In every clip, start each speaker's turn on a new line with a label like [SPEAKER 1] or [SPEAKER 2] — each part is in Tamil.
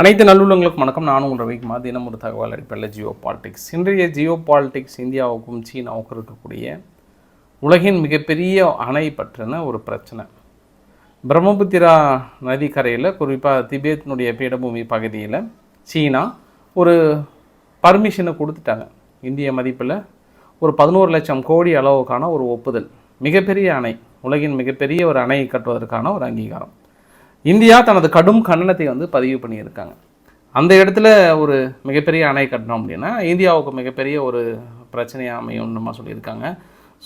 [SPEAKER 1] அனைத்து நல்லுள்ளங்களுக்கும் வணக்கம். நானும் உங்கள் ரவிக்குமார். தினம் ஒரு தகவல் அடிப்படையில் ஜியோ பாலிடிக்ஸ். இன்றைய ஜியோ பாலிடிக்ஸ் இந்தியாவுக்கும் சீனாவுக்கும் இருக்கக்கூடிய உலகின் மிகப்பெரிய அணை பற்றின ஒரு பிரச்சனை. பிரம்மபுத்திரா நதிக்கரையில் குறிப்பாக திபேத்தினுடைய பீடபூமி பகுதியில் சீனா ஒரு பர்மிஷனை கொடுத்துட்டாங்க. இந்திய மதிப்பில் ஒரு பதினோரு லட்சம் கோடி அளவுக்கான ஒரு ஒப்புதல். மிகப்பெரிய அணை உலகின் மிகப்பெரிய ஒரு அணையை கட்டுவதற்கான ஒரு அங்கீகாரம். இந்தியா தனது கடும் கண்டனத்தை வந்து பதிவு பண்ணியிருக்காங்க. அந்த இடத்துல ஒரு மிகப்பெரிய அணை கட்டினோம் அப்படின்னா இந்தியாவுக்கு மிகப்பெரிய ஒரு பிரச்சனையாக அமையும்னுமா சொல்லியிருக்காங்க.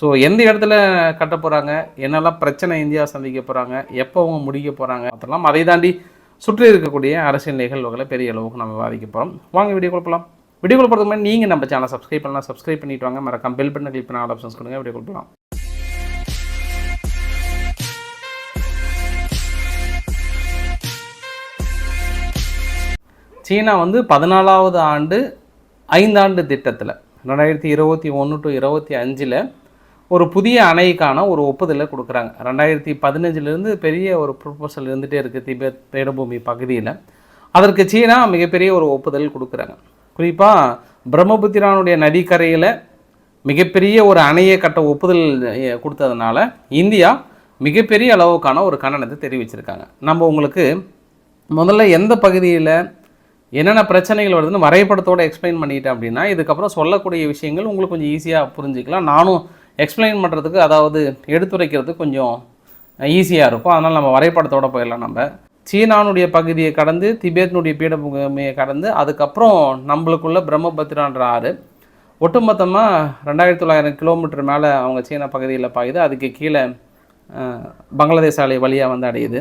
[SPEAKER 1] ஸோ எந்த இடத்துல கட்ட போகிறாங்க என்னெல்லாம் பிரச்சனை இந்தியா சந்திக்க போகிறாங்க எப்போ அவங்க முடிக்க போகிறாங்க அதெல்லாம் அதை தாண்டி சுற்றி இருக்கக்கூடிய அரசியல் நிகழ்வுகளை பெரிய அளவுக்கு நம்ம விவாதிக்க போகிறோம் வாங்க வீடியோ கொடுப்பலாம் வீடியோ கொடுப்பதுக்கு முன்னாடி நீங்கள் நம்ம சேனல் சப்ஸ்கிரைப் பண்ணலாம். சப்ஸ்கிரைப் பண்ணிட்டு வாங்க. மறக்காம பெல் பண்ண கிளிக் பண்ண ஆல் ஆப்ஷன்ஸ் கொடுங்க. வீடியோ கொடுப்பலாம் சீனா வந்து பதினாலாவது ஆண்டு ஐந்தாண்டு திட்டத்தில் ரெண்டாயிரத்தி இருபத்தி ஒன்று டு இருபத்தி அஞ்சில் ஒரு புதிய அணைக்கான ஒரு ஒப்புதலை கொடுக்குறாங்க. ரெண்டாயிரத்தி பதினஞ்சிலேருந்து பெரிய ஒரு ப்ரொபோசல் இருந்துகிட்டே இருக்குது திபெத் பீடபூமி பகுதியில். அதற்கு சீனா மிகப்பெரிய ஒரு ஒப்புதல் கொடுக்குறாங்க. குறிப்பாக பிரம்மபுத்திரானுடைய நதிக்கரையில் மிகப்பெரிய ஒரு அணையை கட்ட ஒப்புதல் கொடுத்ததுனால இந்தியா மிகப்பெரிய அளவுக்கான ஒரு கண்டனத்தை தெரிவிச்சிருக்காங்க. நம்ம உங்களுக்கு முதல்ல எந்த பகுதியில் என்னென்ன பிரச்சனைகள் வருதுன்னு வரைபடத்தோடு எக்ஸ்பிளைன் பண்ணிட்டேன் அப்படின்னா இதுக்கப்புறம் சொல்லக்கூடிய விஷயங்கள் உங்களுக்கு கொஞ்சம் ஈஸியாக புரிஞ்சுக்கலாம். நானும் எக்ஸ்பிளைன் பண்ணுறதுக்கு அதாவது எடுத்துரைக்கிறதுக்கு கொஞ்சம் ஈஸியாக இருக்கும். அதனால் நம்ம வரைபடத்தோடு போயிடலாம் நம்ம. சீனானுடைய பகுதியை கடந்து திபேத்தினுடைய பீடபூமியை கடந்து அதுக்கப்புறம் நம்மளுக்குள்ள பிரம்மபத்திரான்ற ஆறு. ஒட்டுமொத்தமாக ரெண்டாயிரத்தி தொள்ளாயிரம் கிலோமீட்டர் மேலே அவங்க சீனா பகுதியில் பாயுது. அதுக்கு கீழே பங்களாதேஷ் ஆலை வழியாக வந்து அடையுது.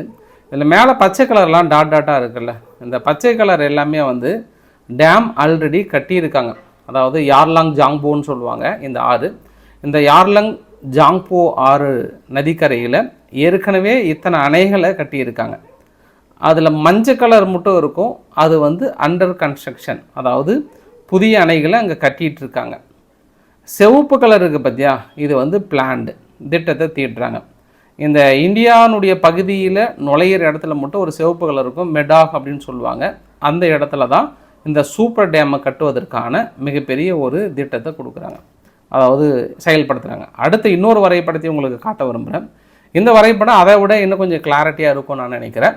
[SPEAKER 1] இதில் மேலே பச்சை கலர்லாம் டாட் டாட்டாக இருக்குல்ல. இந்த பச்சை கலர் எல்லாமே வந்து டேம் ஆல்ரெடி கட்டியிருக்காங்க. அதாவது யார்லாங் ஜாங்போன்னு சொல்லுவாங்க இந்த ஆறு. இந்த யார்லங் ஜாங்போ ஆறு நதிக்கரையில் ஏற்கனவே இத்தனை அணைகளை கட்டியிருக்காங்க. அதில் மஞ்சள் கலர் மட்டும் இருக்கும். அது வந்து அண்டர் கன்ஸ்ட்ரக்ஷன் அதாவது புதிய அணைகளை அங்கே கட்டிட்டு இருக்காங்க சிவப்பு கலர் இருக்குது பார்த்தியா இது வந்து பிளான்டு திட்டத்தை தீட்டுறாங்க. இந்த இந்தியானுடைய பகுதியில் நுழையிற இடத்துல மட்டும் ஒரு சிவப்பு கலர் இருக்கும் மெடாக் அப்படின்னு சொல்லுவாங்க. அந்த இடத்துல தான் இந்த சூப்பர் டேமை கட்டுவதற்கான மிகப்பெரிய ஒரு திட்டத்தை கொடுக்குறாங்க. அதாவது செயல்படுத்துகிறாங்க அடுத்து இன்னொரு வரைபடத்தை உங்களுக்கு காட்ட விரும்புகிறேன் இந்த வரைபடம் அதை விட இன்னும் கொஞ்சம் கிளாரிட்டியாக இருக்கும்னு நான் நினைக்கிறேன்.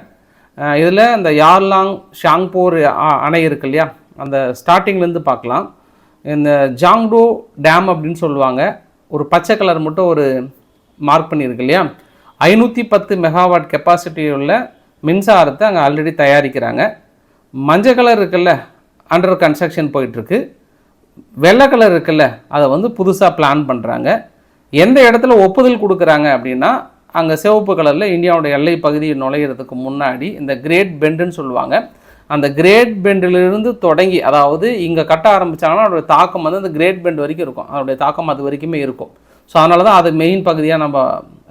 [SPEAKER 1] இதில் இந்த யார்லாங் ஷாங்பூர் அ- அணை இருக்கு இல்லையா? அந்த ஸ்டார்டிங்லேருந்து பார்க்கலாம். இந்த ஜாங்டோ டேம் அப்படின்னு சொல்லுவாங்க. ஒரு பச்சை கலர் மட்டும் ஒரு மார்க் பண்ணியிருக்கு இல்லையா? ஐநூற்றி பத்து மெகாவாட் கெப்பாசிட்டி உள்ள மின்சாரத்தை அங்கே ஆல்ரெடி தயாரிக்கிறாங்க. மஞ்சள் கலர் இருக்குல்ல அண்டர் கன்ஸ்ட்ரக்ஷன் போயிட்டுருக்கு. வெள்ளை கலர் இருக்குல்ல அதை வந்து புதுசாக பிளான் பண்ணுறாங்க எந்த இடத்துல ஒப்புதல் கொடுக்குறாங்க அப்படின்னா அங்கே சிவப்பு கலரில் இந்தியாவோட எல்லை பகுதியை நுழையிறதுக்கு முன்னாடி இந்த கிரேட் பெண்டுன்னு சொல்லுவாங்க. அந்த கிரேட் பெண்டிலிருந்து தொடங்கி அதாவது இங்கே கட்ட ஆரம்பித்தாங்கன்னா அதோடய தாக்கம் வந்து அந்த கிரேட் பெண்ட் வரைக்கும் இருக்கும். அதோடைய தாக்கம் அது வரைக்குமே இருக்கும். ஸோ அதனால தான் அது மெயின் பகுதியாக நம்ம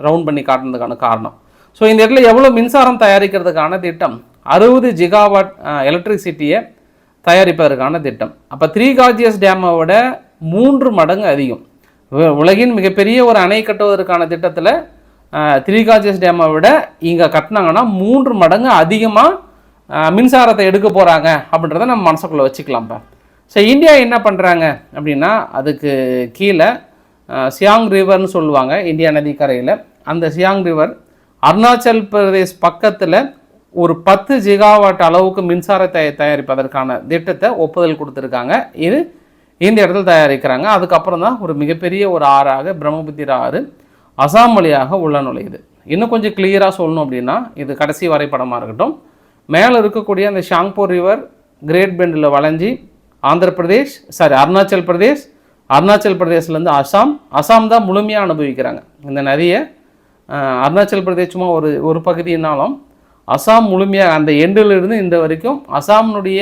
[SPEAKER 1] ரவுண்ட் பண்ணி காட்டுனதுக்கான காரணம். ஸோ இந்த இடத்துல எவ்வளோ மின்சாரம் தயாரிக்கிறதுக்கான திட்டம்? அறுபது ஜிகாவாட் எலக்ட்ரிசிட்டியை தயாரிப்பதற்கான திட்டம். அப்போ த்ரீ காஜியஸ் டேமை விட மூன்று மடங்கு அதிகம். உலகின் மிகப்பெரிய ஒரு அணை கட்டுவதற்கான திட்டத்தில் த்ரீ காஜியஸ் டேமை விட இங்கே கட்டினாங்கன்னா மூன்று மடங்கு அதிகமாக மின்சாரத்தை எடுக்க போகிறாங்க அப்படின்றத நம்ம மனசுக்குள்ளே வச்சுக்கலாம்ப்பா. ஸோ இந்தியா என்ன பண்ணுறாங்க அப்படின்னா அதுக்கு கீழே சியாங் ரிவர்னு சொல்லுவாங்க இந்தியா நதிக்கரையில். அந்த சியாங் ரிவர் அருணாச்சல் பிரதேஷ் பக்கத்தில் ஒரு பத்து ஜிகாவாட் அளவுக்கு மின்சாரத்தை தயாரிப்பதற்கான திட்டத்தை ஒப்புதல் கொடுத்துருக்காங்க. இது இந்த இடத்துல தயாரிக்கிறாங்க. அதுக்கப்புறம் தான் ஒரு மிகப்பெரிய ஒரு ஆறாக பிரம்மபுத்திரா ஆறு அசாம் வழியாக உள்ள நுழையுது. இன்னும் கொஞ்சம் கிளியராக சொல்லணும் அப்படின்னா இது கடைசி வரைபடமாக இருக்கட்டும். மேலே இருக்கக்கூடிய அந்த ஷாங்பூர் ரிவர் கிரேட் பெண்டில் வளைஞ்சி ஆந்திர பிரதேஷ் சாரி அருணாச்சல் பிரதேஷ் அருணாச்சல் பிரதேஷ்லேருந்து அசாம். அசாம் தான் முழுமையாக அனுபவிக்கிறாங்க. இந்த நதியை அருணாச்சல் பிரதேஷ் சும்மா ஒரு ஒரு பகுதினாலும் அசாம் முழுமையாக அந்த எண்டிலிருந்து இந்த வரைக்கும் அசாமினுடைய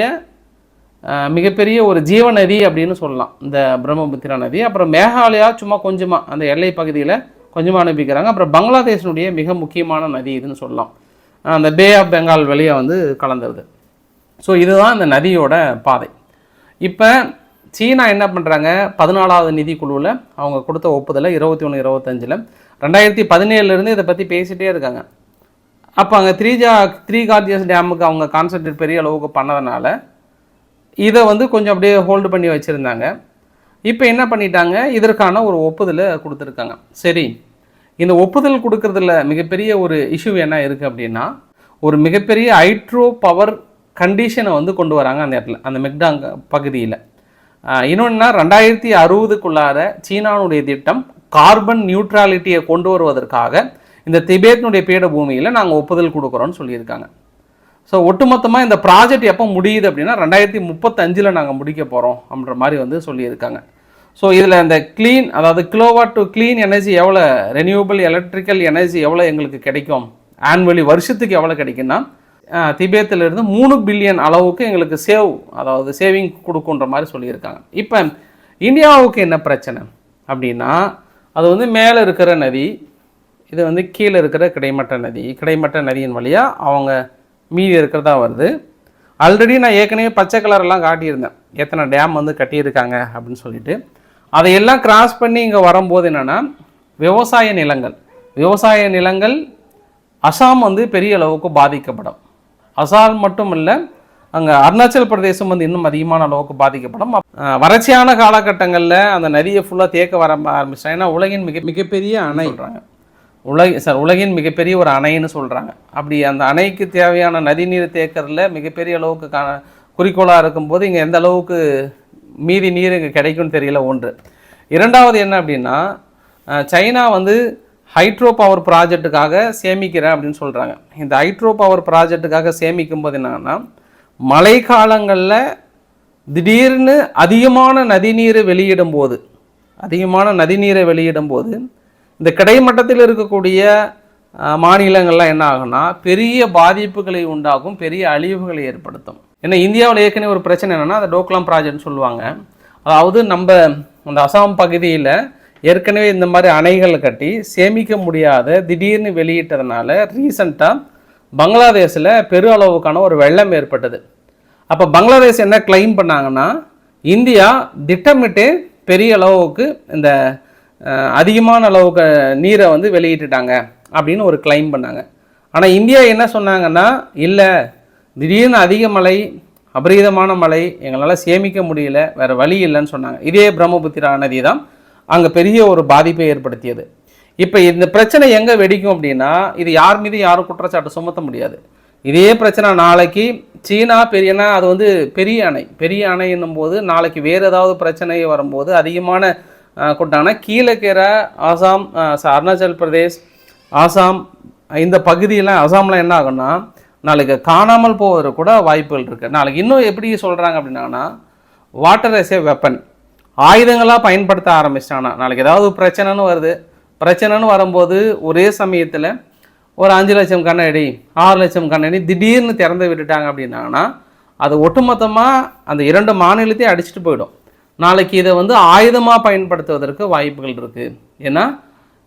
[SPEAKER 1] மிகப்பெரிய ஒரு ஜீவ நதி அப்படின்னு சொல்லலாம். இந்த பிரம்மபுத்திரா நதி. அப்புறம் மேகாலயா சும்மா கொஞ்சமாக அந்த எல்லை பகுதியில் கொஞ்சமாக அனுப்பிக்கிறாங்க அப்புறம் பங்களாதேஷனுடைய மிக முக்கியமான நதி இதுன்னு சொல்லலாம். அந்த பே ஆஃப் பெங்கால் வழியாக வந்து கலந்துருது. ஸோ இதுதான் இந்த நதியோட பாதை. இப்போ சீனா என்ன பண்ணுறாங்க பதினாலாவது நிதிக்குழுவில் அவங்க கொடுத்த ஒப்புதலை இருபத்தி ஒன்று இருபத்தஞ்சில் ரெண்டாயிரத்தி பதினேழுலேருந்து இதை பற்றி பேசிகிட்டே இருக்காங்க. அப்போ அங்கே த்ரீ ஜா த்ரீ கார்ஜியஸ் டேமுக்கு அவங்க கான்சன்ட்ரேட் பெரிய அளவுக்கு பண்ணதுனால இதை வந்து கொஞ்சம் அப்படியே ஹோல்டு பண்ணி வச்சுருந்தாங்க. இப்போ என்ன பண்ணிட்டாங்க? இதற்கான ஒரு ஒப்புதலை கொடுத்துருக்காங்க. சரி இந்த ஒப்புதல் கொடுக்கறதுல மிகப்பெரிய ஒரு இஷ்யூ என்ன இருக்குது அப்படின்னா ஒரு மிகப்பெரிய ஹைட்ரோ பவர் கண்டிஷனை வந்து கொண்டு வராங்க அந்த இடத்துல அந்த மெக்டாங் பகுதியில். இன்னொன்னா ரெண்டாயிரத்தி அறுபதுக்குள்ளார சீனானுடைய திட்டம் கார்பன் நியூட்ராலிட்டியை கொண்டு வருவதற்காக இந்த திபேத்தினுடைய பீடபூமியில் நாங்கள் ஒப்புதல் கொடுக்குறோன்னு சொல்லியிருக்காங்க. ஸோ ஒட்டுமொத்தமாக இந்த ப்ராஜெக்ட் எப்போ முடியுது அப்படின்னா ரெண்டாயிரத்தி முப்பத்தஞ்சில் நாங்கள் முடிக்க போகிறோம் அப்படின்ற மாதிரி வந்து சொல்லியிருக்காங்க. ஸோ இதில் இந்த க்ளீன் அதாவது கிலோவாட் டு க்ளீன் எனர்ஜி எவ்வளோ ரெனியூவபிள் எலக்ட்ரிக்கல் எனர்ஜி எவ்வளோ எங்களுக்கு கிடைக்கும்? ஆன்வலி வருஷத்துக்கு எவ்வளோ கிடைக்குன்னா திபேத்திலிருந்து மூணு பில்லியன் அளவுக்கு எங்களுக்கு சேவ் அதாவது சேவிங் கொடுக்குன்ற மாதிரி சொல்லியிருக்காங்க. இப்போ இந்தியாவுக்கு என்ன பிரச்சனை? அப்படின்னா அது வந்து மேலே இருக்கிற நதி இது வந்து கீழே இருக்கிற கிடைமட்ட நதி. கிடைமட்ட நதியின் வழியாக அவங்க மீதி இருக்கிறதா வருது. ஆல்ரெடி நான் ஏற்கனவே பச்சை கலரெல்லாம் காட்டியிருந்தேன். எத்தனை டேம் வந்து கட்டியிருக்காங்க அப்படின்னு சொல்லிட்டு. அதையெல்லாம் கிராஸ் பண்ணி இங்கே வரும்போது என்னென்னா விவசாய நிலங்கள். விவசாய நிலங்கள் அசாம் வந்து பெரிய அளவுக்கு பாதிக்கப்படும். அசாம் மட்டும் இல்லை அங்கே அருணாச்சல் பிரதேசம் வந்து இன்னும் அதிகமான அளவுக்கு பாதிக்கப்படும். வறட்சியான காலகட்டங்களில் அந்த நதியை ஃபுல்லாக தேக்க வர ஆரம்பிச்சிட்டாங்க. ஏன்னா உலகின் மிக மிகப்பெரிய அணை. சொல்கிறாங்க உலக சார் உலகின் மிகப்பெரிய ஒரு அணைன்னு சொல்கிறாங்க அப்படி அந்த அணைக்கு தேவையான நதிநீர் தேக்கறதுல மிகப்பெரிய அளவுக்கு கா குறிக்கோளாக இருக்கும்போது இங்கே எந்த அளவுக்கு மீதி நீர் இங்கே கிடைக்கும்னு தெரியல ஒன்று. இரண்டாவது என்ன அப்படின்னா சைனா வந்து ஹைட்ரோ பவர் ப்ராஜெக்ட்டுக்காக சேமிக்கிறேன் அப்படின்னு சொல்கிறாங்க இந்த ஹைட்ரோ பவர் ப்ராஜெக்ட்டுக்காக சேமிக்கும் போது என்னன்னா மழை காலங்களில் திடீர்னு அதிகமான நதிநீரை வெளியிடும் போது அதிகமான நதிநீரை வெளியிடும் போது இந்த கிடைமட்டத்தில் இருக்கக்கூடிய மாநிலங்கள்லாம் என்ன ஆகும்னா பெரிய பாதிப்புகளை உண்டாகும் பெரிய அழிவுகளை ஏற்படுத்தும். ஏன்னா இந்தியாவில் ஏற்கனவே ஒரு பிரச்சனை என்னென்னா அந்த டோக்லாம் ப்ராஜெக்ட்னு சொல்லுவாங்க. அதாவது நம்ம அந்த அசாம் பகுதியில் ஏற்கனவே இந்த மாதிரி அணைகள் கட்டி சேமிக்க முடியாத திடீர்னு வெளியிட்டதுனால ரீசண்டாக பங்களாதேஷில் பெரு அளவுக்கான ஒரு வெள்ளம் ஏற்பட்டது. அப்போ பங்களாதேஷ் என்ன கிளைம் பண்ணாங்கன்னா இந்தியா திட்டமிட்டு பெரிய அளவுக்கு இந்த அதிகமான அளவுக்கு நீரை வந்து வெளியிட்டுட்டாங்க அப்படின்னு ஒரு கிளைம் பண்ணாங்க. ஆனால் இந்தியா என்ன சொன்னாங்கன்னா இல்லை திடீர்னு அதிக மழை அபரீதமான மழை எங்களால் சேமிக்க முடியல வேறு வழி இல்லைன்னு சொன்னாங்க. இதே பிரம்மபுத்திரா நதி தான் அங்கே பெரிய ஒரு பாதிப்பை ஏற்படுத்தியது. இப்போ இந்த பிரச்சனை எங்கே வெடிக்கும் அப்படின்னா இது யார் மீது யாரும் குற்றச்சாட்டு சுமத்த முடியாது. இதே பிரச்சனை நாளைக்கு சீனா பெரியனா அது வந்து பெரிய அணை. பெரிய அணைன்னும் போது நாளைக்கு வேறு ஏதாவது பிரச்சனை வரும்போது அதிகமான அஹ், கீழே இருக்கிற ஆசாம் அருணாச்சல் பிரதேஷ் ஆசாம் இந்த பகுதியெல்லாம் அசாமில் என்ன ஆகும்னா நாளைக்கு காணாமல் போவதற்கு கூட வாய்ப்புகள் இருக்குது நாளைக்கு இன்னும் எப்படி சொல்கிறாங்க அப்படின்னா வாட்டர் எஸ் ஏ வெப்பன் ஆயுதங்களாக பயன்படுத்த ஆரம்பிச்சிட்டாங்கன்னா நாளைக்கு ஏதாவது பிரச்சனைன்னு வருது. பிரச்சனைன்னு வரும்போது ஒரே சமயத்தில் ஒரு அஞ்சு லட்சம் கண்ணாடி ஆறு லட்சம் கண்ணாடி திடீர்னு திறந்து விட்டுட்டாங்க அப்படின்னாங்கன்னா அது ஒட்டுமொத்தமாக அந்த இரண்டு மாநிலத்தையும் அடிச்சுட்டு போயிடும். நாளைக்கு இதை வந்து ஆயுதமாக பயன்படுத்துவதற்கு வாய்ப்புகள் இருக்குது ஏன்னா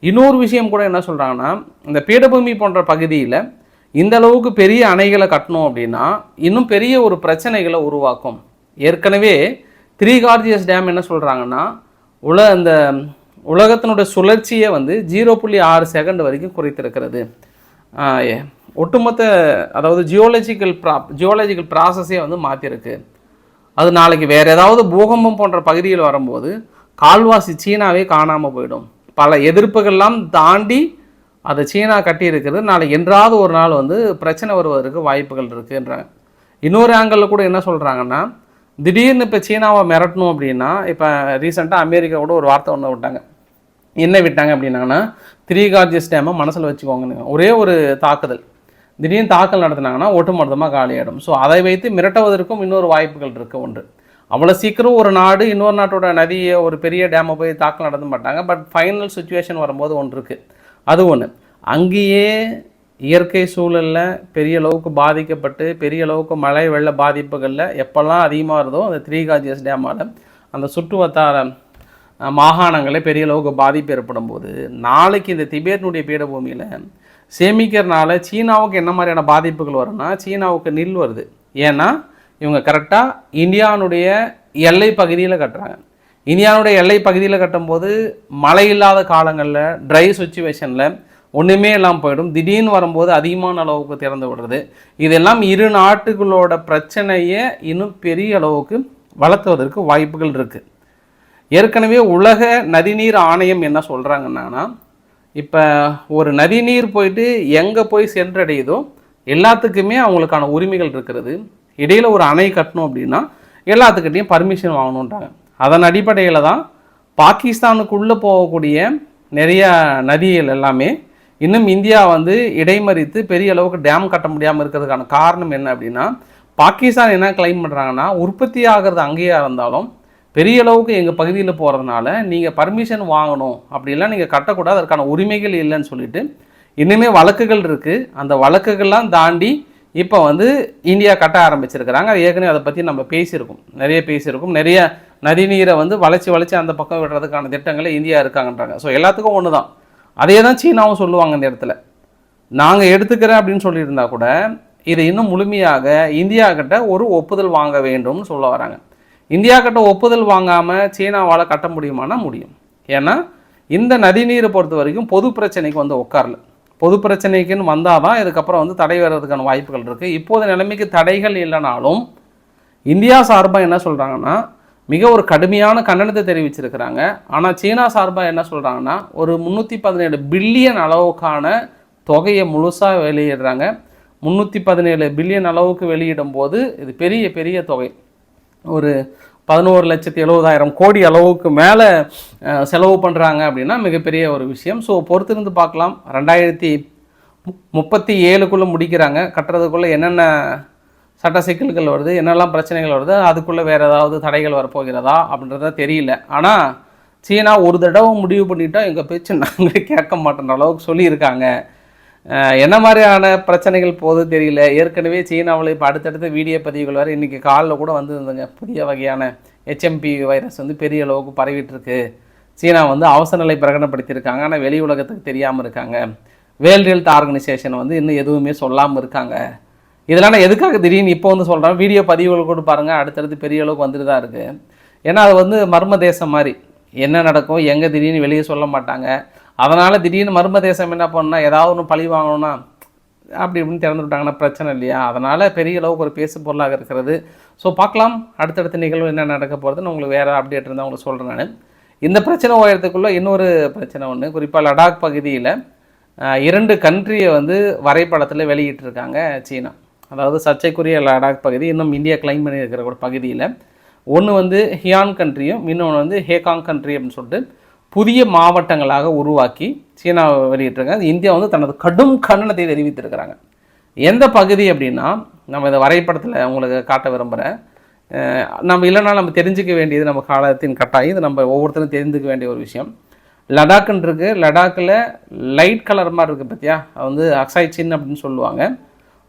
[SPEAKER 1] இன்னொரு விஷயம் கூட என்ன சொல்கிறாங்கன்னா இந்த பீடபூமி போன்ற பகுதியில் இந்த அளவுக்கு பெரிய அணைகளை கட்டணும் அப்படின்னா இன்னும் பெரிய ஒரு பிரச்சனைகளை உருவாக்கும். ஏற்கனவே த்ரீ கார்ஜியஸ் டேம் என்ன சொல்கிறாங்கன்னா உல அந்த உலகத்தினுடைய சுழற்சியை வந்து ஜீரோ புள்ளி ஆறு செகண்ட் வரைக்கும் குறைத்திருக்கிறது. ஒட்டுமொத்த அதாவது ஜியோலஜிக்கல் ப்ரா ஜியோலஜிக்கல் ப்ராசஸே வந்து மாற்றிருக்கு அது நாளைக்கு வேறு ஏதாவது பூகம்பம் போன்ற பகுதியில் வரும்போது கால்வாசி சீனாவே காணாமல் போயிடும். பல எதிர்ப்புகள்லாம் தாண்டி அதை சீனா கட்டி இருக்கிறது நாளைக்கு என்றாவது ஒரு நாள் வந்து பிரச்சனை வருவதற்கு வாய்ப்புகள் இருக்குன்றாங்க. இன்னொரு ஆங்கிளில் கூட என்ன சொல்கிறாங்கன்னா திடீர்னு இப்போ சீனாவை மிரட்டணும் அப்படின்னா இப்போ ரீசெண்டாக அமெரிக்கா கூட ஒரு வார்த்தை ஒன்று விட்டாங்க. என்ன விட்டாங்க அப்படின்னாங்கன்னா த்ரீ கார்ஜஸ் டேமை மனசில் வச்சுக்கோங்கன்னு. ஒரே ஒரு தாக்குதல். திடீர்னு தாக்கல் நடத்துனாங்கன்னா ஒட்டுமொத்தமாக காலியாயிடும். ஸோ அதை வைத்து மிரட்டுவதற்கும் இன்னொரு வாய்ப்புகள் இருக்குது ஒன்று அவ்வளோ சீக்கிரம் ஒரு நாடு இன்னொரு நாட்டோட நதியை ஒரு பெரிய டேமை போய் தாக்கல் நடத்த மாட்டாங்க. பட் ஃபைனல் சுச்சுவேஷன் வரும்போது ஒன்று இருக்குது அது ஒன்று அங்கேயே இயற்கை சூழலில் பெரிய அளவுக்கு பாதிக்கப்பட்டு பெரிய அளவுக்கு மழை வெள்ள பாதிப்புகளில் எப்போல்லாம் அதிகமாக இருந்தோ அந்த த்ரீ காஜியஸ் டேமால் அந்த சுற்று வட்டார மாகாணங்களே பெரிய அளவுக்கு பாதிப்பு ஏற்படும் போது நாளைக்கு இந்த திபேத்தினுடைய பீடபூமியில் சேமிக்கிறனால சீனாவுக்கு என்ன மாதிரியான பாதிப்புகள் வரும்னா சீனாவுக்கு நில் வருது. ஏன்னா இவங்க கரெக்டாக இந்தியானுடைய எல்லை பகுதியில் கட்டுறாங்க. இந்தியாவுடைய எல்லை பகுதியில் கட்டும்போது மழை இல்லாத காலங்களில் ட்ரை சுச்சுவேஷனில் ஒன்றுமே இல்லாமல் போயிடும். திடீர்னு வரும்போது அதிகமான அளவுக்கு திறந்து விடுறது. இதெல்லாம் இரு நாட்டுகளோட பிரச்சனையை இன்னும் பெரிய அளவுக்கு வளர்த்துவதற்கு வாய்ப்புகள் இருக்குது ஏற்கனவே உலக நதிநீர் ஆணையம் என்ன சொல்கிறாங்கன்னா இப்போ ஒரு நதிநீர் போயிட்டு எங்கே போய் சென்றடையுதோ எல்லாத்துக்குமே அவங்களுக்கான உரிமைகள் இருக்கிறது. இடையில் ஒரு அணை கட்டணும் அப்படின்னா எல்லாத்துக்கிட்டையும் பர்மிஷன் வாங்கணுன்றாங்க அதன் அடிப்படையில் தான் பாகிஸ்தானுக்குள்ளே போகக்கூடிய நிறையா நதிகள் எல்லாமே இன்னும் இந்தியா வந்து இடைமறித்து பெரிய அளவுக்கு டேம் கட்ட முடியாமல் இருக்கிறதுக்கான காரணம் என்ன அப்படின்னா பாகிஸ்தான் என்ன கிளைம் பண்ணுறாங்கன்னா உற்பத்தி ஆகிறது அங்கேயா இருந்தாலும் பெரிய அளவுக்கு எங்கள் பகுதியில் போகிறதுனால நீங்கள் பர்மிஷன் வாங்கணும் அப்படிலாம் நீங்கள் கட்டக்கூடாது அதற்கான உரிமைகள் இல்லைன்னு சொல்லிட்டு இன்னுமே வழக்குகள் இருக்குது அந்த வழக்குகள்லாம் தாண்டி இப்போ வந்து இந்தியா கட்ட ஆரம்பிச்சிருக்கிறாங்க. அது ஏற்கனவே அதை பற்றி நம்ம பேசியிருக்கோம். நிறைய பேசியிருக்கோம். நிறைய நதிநீரை வந்து வளைச்சி வளைச்சி அந்த பக்கம் விடுறதுக்கான திட்டங்களே இந்தியா இருக்காங்கன்றாங்க. ஸோ எல்லாத்துக்கும் ஒன்று தான் அதே தான் சீனாவும் சொல்லுவாங்க இந்த இடத்துல. நாங்கள் எடுத்துக்கிறேன் அப்படின்னு சொல்லியிருந்தா கூட இதை இன்னும் முழுமையாக இந்தியா கிட்ட ஒரு ஒப்புதல் வாங்க வேண்டும்னு சொல்ல வராங்க. இந்தியா கிட்ட ஒப்புதல் வாங்காமல் சீனாவால் கட்ட முடியுமானா முடியும். ஏன்னா இந்த நதிநீரை பொறுத்த வரைக்கும் பொது பிரச்சனைக்கு வந்து உட்காரல. பொது பிரச்சனைக்குன்னு வந்தால் தான் இதுக்கப்புறம் வந்து தடை வர்றதுக்கான வாய்ப்புகள் இருக்குது இப்போது நிலைமைக்கு தடைகள் இல்லைனாலும் இந்தியா சார்பாக என்ன சொல்கிறாங்கன்னா மிக ஒரு கடுமையான கண்டனத்தை தெரிவிச்சிருக்கிறாங்க. ஆனால் சீனா சார்பாக என்ன சொல்கிறாங்கன்னா ஒரு முந்நூற்றி பதினேழு பில்லியன் அளவுக்கான தொகையை முழுசாக வெளியிடுறாங்க. முந்நூற்றி பதினேழு பில்லியன் அளவுக்கு வெளியிடும் போது இது பெரிய பெரிய தொகை. ஒரு பதினோரு லட்சத்தி எழுபதாயிரம் கோடி அளவுக்கு மேலே செலவு பண்ணுறாங்க அப்படின்னா மிகப்பெரிய ஒரு விஷயம். ஸோ பொறுத்திருந்து பார்க்கலாம். ரெண்டாயிரத்தி மு- முப்பத்தி ஏழுக்குள்ளே முடிக்கிறாங்க. கட்டுறதுக்குள்ளே என்னென்ன சட்ட சிக்கல்கள் வருது என்னெல்லாம் பிரச்சனைகள் வருது அதுக்குள்ளே வேறு ஏதாவது தடைகள் வரப்போகிறதா அப்படின்றத தெரியல. ஆனால் சீனா ஒரு தடவை முடிவு பண்ணிட்டா எங்கள் பேச்சு நாங்கள் கேட்க மாட்டேன்ற அளவுக்கு சொல்லியிருக்காங்க. என்ன மாதிரியான பிரச்சனைகள் போகுது தெரியல. ஏற்கனவே சீனாவில் இப்போ அடுத்தடுத்த வீடியோ பதிவுகள் வேறு இன்றைக்கி காலில் கூட வந்துருந்துங்க புதிய வகையான ஹெச்எம்பி வைரஸ் வந்து பெரிய அளவுக்கு பரவிட்டுருக்கு. சீனா வந்து அவசர நிலை பிரகடனப்படுத்தியிருக்காங்க. ஆனால் வெளி உலகத்துக்கு தெரியாமல் இருக்காங்க. வேர்ல்டு ஹெல்த் ஆர்கனைசேஷன் வந்து இன்னும் எதுவுமே சொல்லாமல் இருக்காங்க. இதெல்லாம் நான் எதுக்காக திடீர்னு இப்போ வந்து சொல்கிறேன் வீடியோ பதிவுகள் கூட பாருங்கள் அடுத்தடுத்து பெரிய அளவுக்கு வந்துட்டு தான் இருக்குது ஏன்னா அது வந்து மர்ம தேசம் மாதிரி. என்ன நடக்கும்? எங்கே திடீர்னு வெளியே சொல்ல மாட்டாங்க. அதனால் திடீர்னு மர்ம தேசம் என்ன பண்ணா ஏதாவது ஒன்று பழி வாங்கணும்னா அப்படி இப்படின்னு திறந்து விட்டாங்கன்னா பிரச்சனை இல்லையா? அதனால் பெரிய அளவுக்கு ஒரு பேசு பொருளாக இருக்கிறது. ஸோ பார்க்கலாம். அடுத்தடுத்த நிகழ்வு என்ன நடக்க போகிறதுன்னு உங்களுக்கு வேறு அப்டேட் இருந்தால் உங்களுக்கு சொல்கிறேன் நான். இந்த பிரச்சனை உயரத்துக்குள்ளே இன்னொரு பிரச்சனை ஒன்று குறிப்பாக லடாக் பகுதியில் இரண்டு கண்ட்ரியை வந்து வரைபடத்தில் வெளியிட்டிருக்காங்க சீனா. அதாவது சர்ச்சைக்குரிய லடாக் பகுதி இன்னும் இந்தியா கிளைம் பண்ணியிருக்கிற ஒரு பகுதியில். ஒன்று வந்து ஹியான் கண்ட்ரியும் இன்னொன்று வந்து ஹேகாங் கண்ட்ரி அப்படின்னு சொல்லிட்டு புதிய மாவட்டங்களாக உருவாக்கி சீனா வெளியிட்டிருக்காங்க. இந்தியா வந்து தனது கடும் கண்டனத்தை தெரிவித்திருக்கிறாங்க. எந்த பகுதி அப்படின்னா நம்ம இந்த வரைபடத்தில் உங்களுக்கு காட்ட விரும்புகிறேன் நம்ம இல்லைன்னா நம்ம தெரிஞ்சுக்க வேண்டியது நம்ம காலத்தின் கட்டாயம். இது நம்ம ஒவ்வொருத்தரும் தெரிஞ்சுக்க வேண்டிய ஒரு விஷயம். லடாக்குன்னு இருக்குது லடாக்கில் லைட் கலர் மாதிரி இருக்குது பார்த்தியா அது வந்து அக்சைட் சின் அப்படின்னு சொல்லுவாங்க.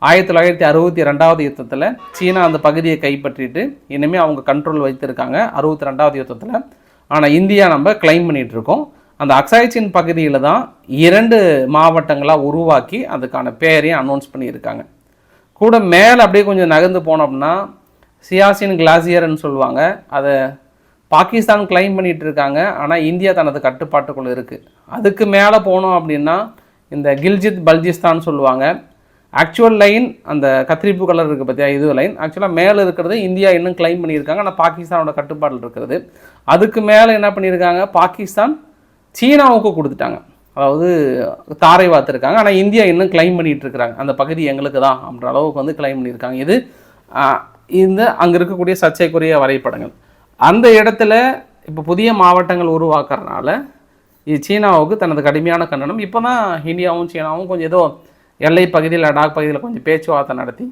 [SPEAKER 1] ஆயிரத்தி தொள்ளாயிரத்தி அறுபத்தி ரெண்டாவது யுத்தத்தில் சீனா அந்த பகுதியை கைப்பற்றிட்டு இனிமேல் அவங்க கண்ட்ரோல் வைத்திருக்காங்க. அறுபத்தி ரெண்டாவது யுத்தத்தில். ஆனால் இந்தியா நம்ம கிளைம் பண்ணிகிட்டு இருக்கோம் அந்த அக்சாய்சின் பகுதியில் தான் இரண்டு மாவட்டங்களாக உருவாக்கி அதுக்கான பேரையும் அனௌன்ஸ் பண்ணியிருக்காங்க. கூட மேலே அப்படியே கொஞ்சம் நகர்ந்து போனோம்னா சியாசின் கிளாசியர்னு சொல்லுவாங்க. அதை பாகிஸ்தான் கிளைம் பண்ணிகிட்டு இருக்காங்க ஆனால் இந்தியா தனது கட்டுப்பாட்டுக்குள்ளே இருக்குது அதுக்கு மேலே போனோம் அப்படின்னா இந்த கில்ஜித் பல்ஜிஸ்தான் சொல்லுவாங்க. ஆக்சுவல் லைன் அந்த கத்திரிப்பு கலர் இருக்குது பார்த்தியா இது லைன் ஆக்சுவலாக மேலே இருக்கிறது இந்தியா இன்னும் கிளைம் பண்ணியிருக்காங்க. ஆனால் பாகிஸ்தானோட கட்டுப்பாட்டில் இருக்கிறது. அதுக்கு மேலே என்ன பண்ணியிருக்காங்க? பாகிஸ்தான் சீனாவுக்கு கொடுத்துட்டாங்க. அதாவது தாரை வாத்திருக்காங்க. ஆனால் இந்தியா இன்னும் கிளைம் பண்ணிகிட்டு இருக்கிறாங்க அந்த பகுதி எங்களுக்கு தான் அப்படின்ற அளவுக்கு வந்து கிளைம் பண்ணியிருக்காங்க. இது இந்த அங்கே இருக்கக்கூடிய சர்ச்சைக்குரிய வரைபடங்கள். அந்த இடத்துல இப்போ புதிய மாவட்டங்கள் உருவாக்குறதுனால இது சீனாவுக்கு தனது கடுமையான கண்டனம். இப்போ தான் இந்தியாவும் சீனாவும் கொஞ்சம் ஏதோ எல்லை பகுதியில் லடாக் பகுதியில் கொஞ்சம் பேச்சுவார்த்தை நடத்தி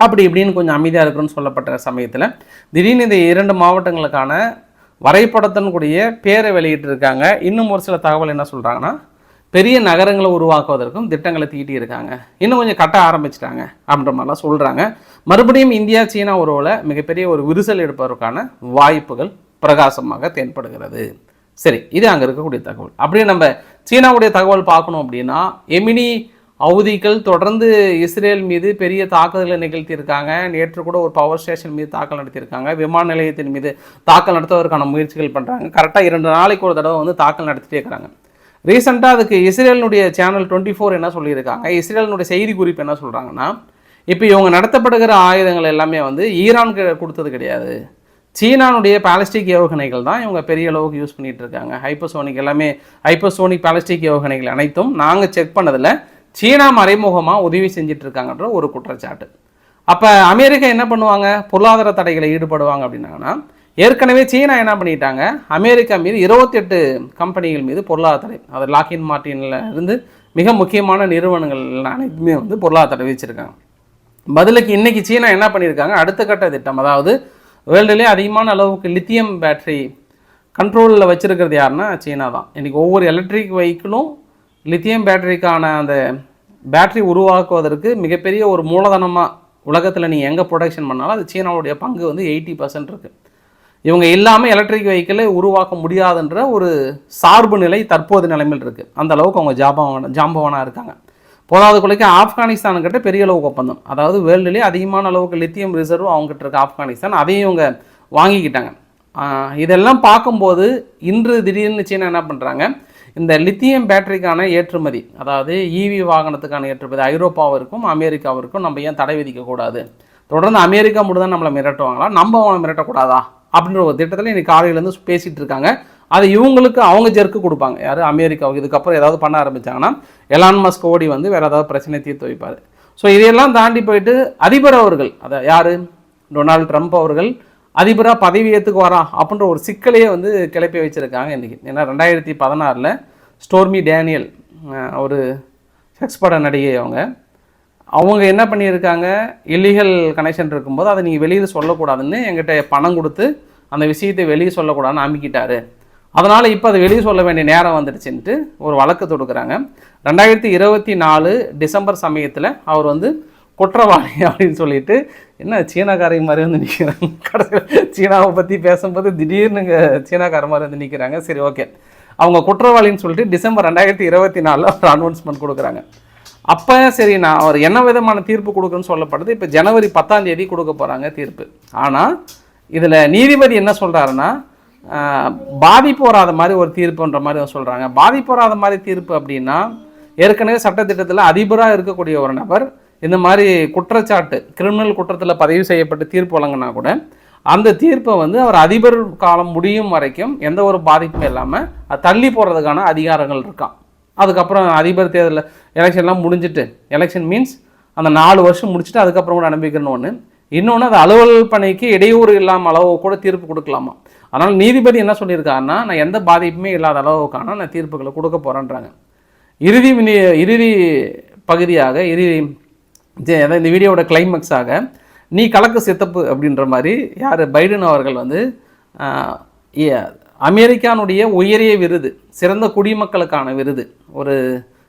[SPEAKER 1] அப்படி இப்படின்னு கொஞ்சம் அமைதியாக இருக்குன்னு சொல்லப்பட்ட சமயத்தில் திடீர்னு இந்த இரண்டு மாவட்டங்களுக்கான வரைபடத்தின் கூடிய பேரை வெளியிட்டிருக்காங்க. இன்னும் ஒரு சில தகவல் என்ன சொல்கிறாங்கன்னா பெரிய நகரங்களை உருவாக்குவதற்கும் திட்டங்களை தீட்டி இருக்காங்க. இன்னும் கொஞ்சம் கட்ட ஆரம்பிச்சிட்டாங்க அப்படின்ற மாதிரிலாம் சொல்கிறாங்க மறுபடியும் இந்தியா சீனா உறவில் மிகப்பெரிய ஒரு விரிசல் எடுப்பதற்கான வாய்ப்புகள் பிரகாசமாக தென்படுகிறது. சரி இது அங்கே இருக்கக்கூடிய தகவல். அப்படியே நம்ம சீனாவுடைய தகவல் பார்க்கணும் அப்படின்னா எமினி அவுதிகள் தொடர்ந்து இஸ்ரேல் மீது பெரிய தாக்குதலை நிகழ்த்தியிருக்காங்க. நேற்று கூட ஒரு பவர் ஸ்டேஷன் மீது தாக்கல் நடத்தியிருக்காங்க. விமான நிலையத்தின் மீது தாக்கல் நடத்துவதற்கான முயற்சிகள் பண்ணுறாங்க கரெக்டாக இரண்டு நாளைக்கு ஒரு தடவை வந்து தாக்கல் நடத்திட்டே இருக்கிறாங்க ரீசெண்டாக அதுக்கு இஸ்ரேலினுடைய சேனல் டுவெண்ட்டி ஃபோர் என்ன சொல்லியிருக்காங்க? இஸ்ரேலினுடைய செய்தி குறிப்பு என்ன சொல்கிறாங்கன்னா இப்போ இவங்க நடத்தப்படுகிற ஆயுதங்கள் எல்லாமே வந்து ஈரான் கொடுத்தது கிடையாது. சீனானுடைய பாலஸ்டிக் ஏவுகணைகள் தான் இவங்க பெரிய அளவுக்கு யூஸ் பண்ணிகிட்டு இருக்காங்க. ஹைப்பர்சோனிக் எல்லாமே ஹைப்பர்சோனிக் பாலஸ்டிக் ஏவுகணைகள் அனைத்தும் நாங்கள் செக் பண்ணதில் சீனா மறைமுகமாக உதவி செஞ்சுட்டு இருக்காங்கன்ற ஒரு குற்றச்சாட்டு. அப்போ அமெரிக்கா என்ன பண்ணுவாங்க? பொருளாதார தடைகளை ஈடுபடுவாங்க அப்படின்னாங்கன்னா ஏற்கனவே சீனா என்ன பண்ணிட்டாங்க? அமெரிக்கா மீது இருபத்தெட்டு கம்பெனிகள் மீது பொருளாதார தடை அது லாக்கின் மார்டினில் இருந்து மிக முக்கியமான நிறுவனங்கள் அனைத்துமே வந்து பொருளாதார தடை வச்சுருக்காங்க பதிலுக்கு இன்றைக்கி சீனா என்ன பண்ணியிருக்காங்க அடுத்த கட்ட திட்டம் அதாவது வேர்ல்டுலேயே அதிகமான அளவுக்கு லித்தியம் பேட்டரி கண்ட்ரோலில் வச்சுருக்கிறது யாருன்னா சீனா தான். இன்றைக்கி ஒவ்வொரு எலக்ட்ரிக் வெஹிக்கிளும் லித்தியம் பேட்டரிக்கான அந்த பேட்டரி உருவாக்குவதற்கு மிகப்பெரிய ஒரு மூலதனமாக உலகத்தில் நீ எங்கே ப்ரொடக்ஷன் பண்ணாலும் அது சீனாவுடைய பங்கு வந்து எயிட்டி பர்சன்ட் இருக்குது இவங்க இல்லாமல் எலக்ட்ரிக் வெஹிக்கிளை உருவாக்க முடியாதுன்ற ஒரு சார்பு நிலை தற்போது நிலைமையில் இருக்குது அந்த அளவுக்கு அவங்க ஜாபவான ஜாம்பவானாக இருக்காங்க. போதாத கொலைக்கு ஆப்கானிஸ்தானுக்கிட்ட பெரிய அளவுக்கு ஒப்பந்தம். அதாவது வேர்ல்டுலேயே அதிகமான அளவுக்கு லித்தியம் ரிசர்வ் அவங்ககிட்ட இருக்க ஆப்கானிஸ்தான். அதையும் இவங்க வாங்கிக்கிட்டாங்க. இதெல்லாம் பார்க்கும்போது இன்று திடீர்னு சீனா என்ன பண்ணுறாங்க இந்த லித்தியம் பேட்டரிக்கான ஏற்றுமதி அதாவது ஈவி வாகனத்துக்கான ஏற்றுமதி ஐரோப்பாவிற்கும் அமெரிக்காவிற்கும் நம்ம ஏன் தடை விதிக்கக்கூடாது? தொடர்ந்து அமெரிக்கா மட்டும் தான் நம்மளை மிரட்டுவாங்களா? நம்ம அவனை மிரட்டக்கூடாதா? அப்படின்ற ஒரு திட்டத்தில் இன்றைக்கி காலையிலேருந்து பேசிகிட்டு இருக்காங்க. அது இவங்களுக்கு அவங்க ஜெர்க்கு கொடுப்பாங்க. யார்? அமெரிக்காவுக்கு. இதுக்கப்புறம் ஏதாவது பண்ண ஆரம்பிச்சாங்கன்னா எலான் மஸ்க் ஓடி வந்து வேறு ஏதாவது பிரச்சனை தீர்த்து வைப்பார். ஸோ இதையெல்லாம் தாண்டி போயிட்டு அதிபர் அவர்கள் அதை யார்? டொனால்டு ட்ரம்ப் அவர்கள் அதிபராக பதவி ஏற்றுக்கு வரான் அப்படின்ற ஒரு சிக்கலையே வந்து கிளப்பி வச்சுருக்காங்க இன்றைக்கி ஏன்னா ரெண்டாயிரத்தி பதினாறில் ஸ்டோர்மி டேனியல் ஒரு செக்ஸ் பட நடிகை அவங்க. அவங்க என்ன பண்ணியிருக்காங்க? இல்லீகல் கனெக்ஷன் இருக்கும்போது அதை நீங்கள் வெளியில் சொல்லக்கூடாதுன்னு எங்கிட்ட பணம் கொடுத்து அந்த விஷயத்தை வெளியே சொல்லக்கூடாதுன்னு அமுக்கிட்டாரு. அதனால் இப்போ அதை வெளியே சொல்ல வேண்டிய நேரம் வந்துடுச்சுன்ட்டு ஒரு வழக்கு தொடுக்குறாங்க. ரெண்டாயிரத்தி இருபத்தி நாலு டிசம்பர் சமயத்தில் அவர் வந்து குற்றவாளி அப்படின்னு சொல்லிட்டு என்ன சீனாக்காரை மாதிரி வந்து நிற்கிறாங்க கடைசியில் சீனாவை பற்றி பேசும்போது திடீர்னுங்க சீனாக்கார மாதிரி வந்து நிற்கிறாங்க சரி ஓகே. அவங்க குற்றவாளின்னு சொல்லிட்டு டிசம்பர் ரெண்டாயிரத்தி இருபத்தி நாலில் ஒரு அனௌன்ஸ்மெண்ட் கொடுக்குறாங்க. அப்போ சரி நான் அவர் என்ன விதமான தீர்ப்பு கொடுக்குன்னு சொல்லப்படுது. இப்போ ஜனவரி பத்தாம் தேதி கொடுக்க போகிறாங்க தீர்ப்பு. ஆனால் இதில் நீதிபதி என்ன சொல்கிறாருன்னா பாதிப்பு வராத மாதிரி ஒரு தீர்ப்புன்ற மாதிரி சொல்கிறாங்க பாதிப்பு வராத மாதிரி தீர்ப்பு அப்படின்னா ஏற்கனவே சட்டத்திட்டத்தில் அதிபராக இருக்கக்கூடிய ஒரு நபர் இந்த மாதிரி குற்றச்சாட்டு கிரிமினல் குற்றத்தில் பதிவு செய்யப்பட்டு தீர்ப்பு வழங்கினா கூட அந்த தீர்ப்பை வந்து அவர் அதிபர் காலம் முடியும் வரைக்கும் எந்த ஒரு பாதிப்பும் இல்லாமல் தள்ளி போடுறதுக்கான அதிகாரங்கள் இருக்கான் அதுக்கப்புறம் அதிபர் தேர்தலில் எலெக்ஷன்லாம் முடிஞ்சிட்டு எலெக்ஷன் மீன்ஸ் அந்த நாலு வருஷம் முடிச்சுட்டு அதுக்கப்புறம் கூட அனுப்பிக்கணும் ஒன்று இன்னொன்று அது அலுவல் பணிக்கு இடையூறு இல்லாமல் அளவு கூட தீர்ப்பு கொடுக்கலாமா? அதனால் நீதிபதி என்ன சொல்லியிருக்காருன்னா நான் எந்த பாதிப்புமே இல்லாத அளவுக்கான நான் தீர்ப்புகளை கொடுக்க போகிறேன்றாங்க இறுதி இறுதி பகுதியாக இறுதி அதாவது இந்த வீடியோவோட கிளைமேக்ஸாக நீ கலக்கு சித்தப்பு அப்படின்ற மாதிரி யார்? பைடன் அவர்கள் வந்து அமெரிக்கானுடைய உயரிய விருது சிறந்த குடிமக்களுக்கான விருது ஒரு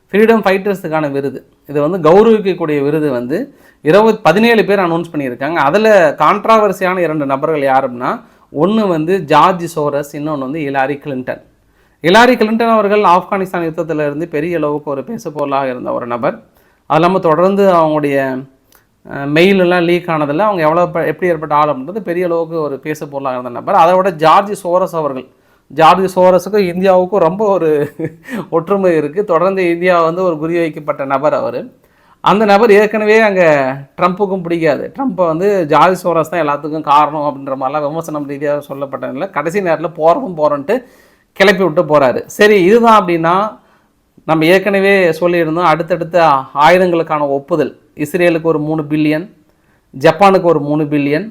[SPEAKER 1] ஃப்ரீடம் ஃபைட்டர்ஸுக்கான விருது. இது வந்து கௌரவிக்கக்கூடிய விருது வந்து இருபது பதினேழு பேர் அனௌன்ஸ் பண்ணியிருக்காங்க. அதில் கான்ட்ராவர்சியான இரண்டு நபர்கள் யாருன்னா ஒன்று வந்து ஜார்ஜ் சோரஸ் இன்னொன்று வந்து இலாரி கிளின்டன் இலாரி கிளின்டன் அவர்கள் ஆப்கானிஸ்தான் யுத்தத்தில் இருந்து பெரிய அளவுக்கு ஒரு பேசுபொருளாக இருந்த ஒரு நபர். அது இல்லாமல் தொடர்ந்து அவங்களுடைய மெயில் எல்லாம் லீக் ஆனதில் அவங்க எவ்வளோ எப்படி ஏற்பட்ட ஆள் அப்படின்றது பெரிய அளவுக்கு ஒரு பேச பொருளாக இருந்த நபர். அதை விட ஜார்ஜ் சோரஸ் அவர்கள். ஜார்ஜ் சோரஸுக்கும் இந்தியாவுக்கும் ரொம்ப ஒரு ஒற்றுமை இருக்குது தொடர்ந்து இந்தியா வந்து ஒரு குறி வைக்கப்பட்ட நபர் அவர். அந்த நபர் ஏற்கனவே அங்கே ட்ரம்ப்புக்கும் பிடிக்காது. ட்ரம்ப்பை வந்து ஜார்ஜ் சோரஸ் தான் எல்லாத்துக்கும் காரணம் அப்படின்ற மாதிரிலாம் விமர்சனம் ரீதியாக சொல்லப்பட்டதில்ல கடைசி நேரத்தில் போகிறதும் போகிறோன்ட்டு கிளப்பி விட்டு போகிறாரு சரி இதுதான் அப்படின்னா நம்ம ஏற்கனவே சொல்லியிருந்தோம் அடுத்தடுத்த ஆயுதங்களுக்கான ஒப்புதல். இஸ்ரேலுக்கு ஒரு மூணு பில்லியன் ஜப்பானுக்கு ஒரு மூணு பில்லியன்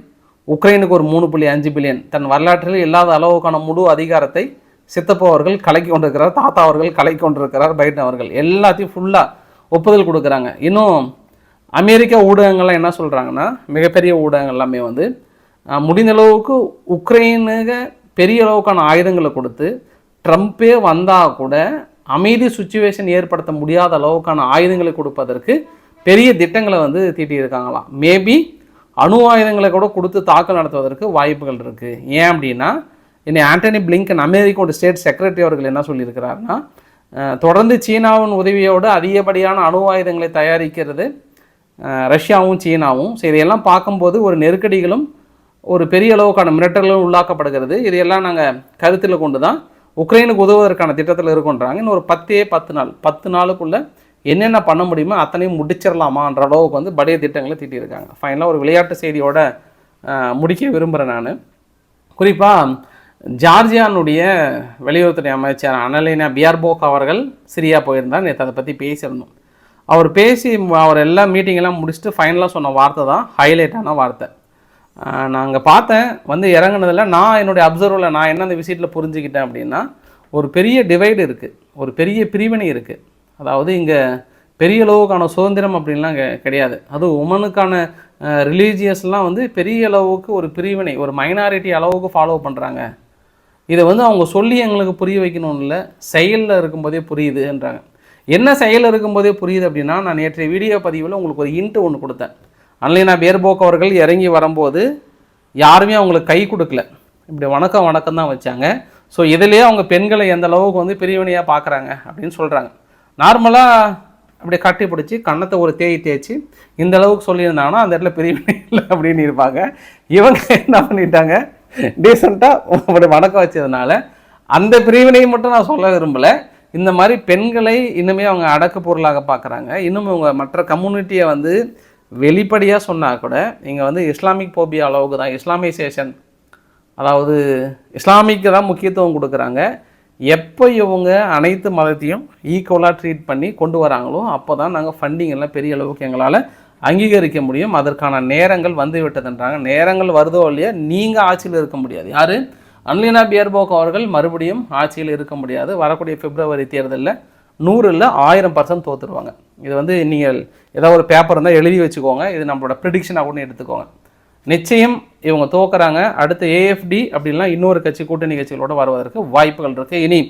[SPEAKER 1] உக்ரைனுக்கு ஒரு மூணு புள்ளி அஞ்சு பில்லியன். தன் வரலாற்றில் இல்லாத அளவுக்கான முழு அதிகாரத்தை சித்தப்பா அவர்கள் கலக்கி கொண்டிருக்கிறார் தாத்தா அவர்கள் கலக்கி கொண்டிருக்கிறார் பைடன் அவர்கள். எல்லாத்தையும் ஃபுல்லாக ஒப்புதல் கொடுக்குறாங்க. இன்னும் அமெரிக்க ஊடகங்கள்லாம் என்ன சொல்கிறாங்கன்னா மிகப்பெரிய ஊடகங்கள் எல்லாமே வந்து முடிந்த அளவுக்கு உக்ரைனுக்கு பெரிய அளவுக்கான ஆயுதங்களை கொடுத்து ட்ரம்ப்பே வந்தால் கூட அமைதி சுச்சுவேஷன் ஏற்படுத்த முடியாத அளவுக்கான ஆயுதங்களை கொடுப்பதற்கு பெரிய திட்டங்களை வந்து தீட்டியிருக்காங்களாம் மேபி அணு ஆயுதங்களை கூட கொடுத்து தாக்கல் நடத்துவதற்கு வாய்ப்புகள் இருக்குது ஏன் அப்படின்னா இன்னை ஆண்டனி பிளிங்கன் அமெரிக்காவோட ஸ்டேட் செக்ரட்டரி அவர்கள் என்ன சொல்லியிருக்கிறாருன்னா தொடர்ந்து சீனாவின் உதவியோடு அதிகப்படியான அணு ஆயுதங்களை தயாரிக்கிறது ரஷ்யாவும் சீனாவும். ஸோ இதையெல்லாம் பார்க்கும்போது ஒரு நெருக்கடிகளும் ஒரு பெரிய அளவுக்கான மிரட்டல்களும் உள்ளாக்கப்படுகிறது. இதையெல்லாம் நாங்கள் கருத்தில் கொண்டு தான் உக்ரைனுக்கு உதவுவதற்கான திட்டத்தில் இருக்குன்றாங்க. இன்னும் ஒரு பத்தே பத்து நாள். பத்து நாளுக்குள்ளே என்னென்ன பண்ண முடியுமோ அத்தனையும் முடிச்சிடலாமான்ற அளவுக்கு வந்து படைய திட்டங்களை தீட்டியிருக்காங்க. ஃபைனலாக ஒரு விளையாட்டு செய்தியோட முடிக்க விரும்புகிறேன் நான். குறிப்பாக ஜார்ஜியானுடைய வெளியுறவுத்துறை அமைச்சர் அனலினா பியார்போக் அவர்கள் சிரியா போயிருந்தார். நேற்று அதை பற்றி பேசியிருந்தோம். அவர் பேசி அவர் எல்லா மீட்டிங்கெல்லாம் முடிச்சுட்டு ஃபைனலாக சொன்ன வார்த்தை தான் ஹைலைட்டான வார்த்தை. நாங்கள் பார்த்தேன் வந்து இறங்குனதில் நான் என்னுடைய அப்சர்வில் நான் என்ன அந்த விசிட்டில் புரிஞ்சுக்கிட்டேன் அப்படின்னா ஒரு பெரிய டிவைடு இருக்குது ஒரு பெரிய பிரிவினை இருக்குது அதாவது இங்கே பெரிய அளவுக்கான சுதந்திரம் அப்படின்லாம் கிடையாது. அதுவும் உமனுக்கான ரிலீஜியஸ்லாம் வந்து பெரிய அளவுக்கு ஒரு பிரிவினை ஒரு மைனாரிட்டி அளவுக்கு ஃபாலோ பண்ணுறாங்க இதை வந்து அவங்க சொல்லி எங்களுக்கு புரிய வைக்கணும்னு இல்லை செயலில் இருக்கும்போதே புரியுதுன்றாங்க. என்ன செயலில் இருக்கும்போதே புரியுது அப்படின்னா நான் நேற்றைய வீடியோ பதிவில் உங்களுக்கு ஒரு இன்ட்டு ஒன்று கொடுத்தேன். அன்லைனா பேர்போக் அவர்கள் இறங்கி வரும்போது யாருமே அவங்களுக்கு கை கொடுக்கல. இப்படி வணக்கம் வணக்கம் தான் வச்சாங்க. ஸோ இதிலேயே அவங்க பெண்களை எந்த அளவுக்கு வந்து பிரிவினையாக பார்க்குறாங்க அப்படின்னு சொல்கிறாங்க நார்மலாக அப்படி கட்டி பிடிச்சி கன்னத்தை ஒரு தேய் தேய்ச்சி இந்த அளவுக்கு சொல்லியிருந்தாங்கன்னா அந்த இடத்துல பிரிவினை இல்லை அப்படின்னு இருப்பாங்க. இவங்க என்ன பண்ணிட்டாங்க? டீசெண்டாக அப்படி வணக்கம் வச்சதுனால அந்த பிரிவினையை மட்டும் நான் சொல்ல விரும்பலை. இந்த மாதிரி பெண்களை இன்னுமே அவங்க அடக்கு பொருளாக பார்க்குறாங்க இன்னும் அவங்க மற்ற கம்யூனிட்டியை வந்து வெளிப்படையாக சொன்னால் கூட இங்கே வந்து இஸ்லாமிக் போபியா அளவுக்கு தான் இஸ்லாமைசேஷன். அதாவது இஸ்லாமிக்கு தான் முக்கியத்துவம் கொடுக்குறாங்க. எப்போ இவங்க அனைத்து மதத்தையும் ஈக்குவலாக ட்ரீட் பண்ணி கொண்டு வராங்களோ அப்போ தான் நாங்கள் ஃபண்டிங் எல்லாம் பெரிய அளவுக்கு எங்களால் அங்கீகரிக்க முடியும். அதற்கான நேரங்கள் வந்து விட்டதுன்றாங்க. நேரங்கள் வருதோ இல்லையா நீங்கள் ஆட்சியில் இருக்க முடியாது. யார்? அன்லினா பியர்போக் அவர்கள் மறுபடியும் ஆட்சியில் இருக்க முடியாது. வரக்கூடிய பிப்ரவரி தேர்தலில் நூறில் ஆயிரம் பர்சன்ட் தோற்றுடுவாங்க இது வந்து நீங்கள் ஏதாவது ஒரு பேப்பர் இருந்தால் எழுதி வச்சுக்கோங்க. இது நம்மளோட ப்ரிடிக்ஷனாக கூட எடுத்துக்கோங்க. நிச்சயம் இவங்க தோக்குறாங்க. அடுத்த ஏஎஃப்டி அப்படின்லாம் இன்னொரு கட்சி கூட்டணி கட்சிகளோடு வருவதற்கு வாய்ப்புகள் இருக்குது இனி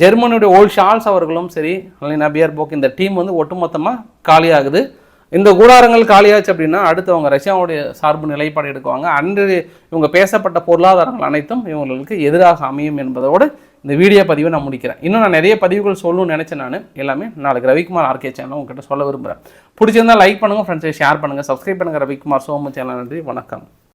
[SPEAKER 1] ஜெர்மனியுடைய ஓல் ஷால்ஸ் அவர்களும் சரி அல்லனா பியர்போக் இந்த டீம் வந்து ஒட்டுமொத்தமாக காலியாகுது. இந்த கூடாரங்கள் காலியாச்சு அப்படின்னா அடுத்து அவங்க ரஷ்யாவுடைய சார்பு நிலைப்பாடு எடுக்குவாங்க. அன்று இவங்க பேசப்பட்ட பொருளாதாரங்கள் அனைத்தும் இவங்களுக்கு எதிராக அமையும் என்பதோடு இந்த வீடியோ பதிவை நான் முடிக்கிறேன். இன்னும் நான் நிறைய பதிவுகள் சொல்லணும்னு நினச்சேன் நான். எல்லாமே நாளைக்கு ரவிக்குமார் ஆர்கே சேனல் உங்ககிட்ட சொல்ல விரும்புகிறேன் பிடிச்சிருந்தா லைக் பண்ணுங்கள் ஃப்ரெண்ட்ஸை ஷேர் பண்ணுங்கள் சப்ஸ்கிரைப் பண்ணுங்கள் ரவிக்குமார் சோமு சேனல் நன்றி வணக்கம்.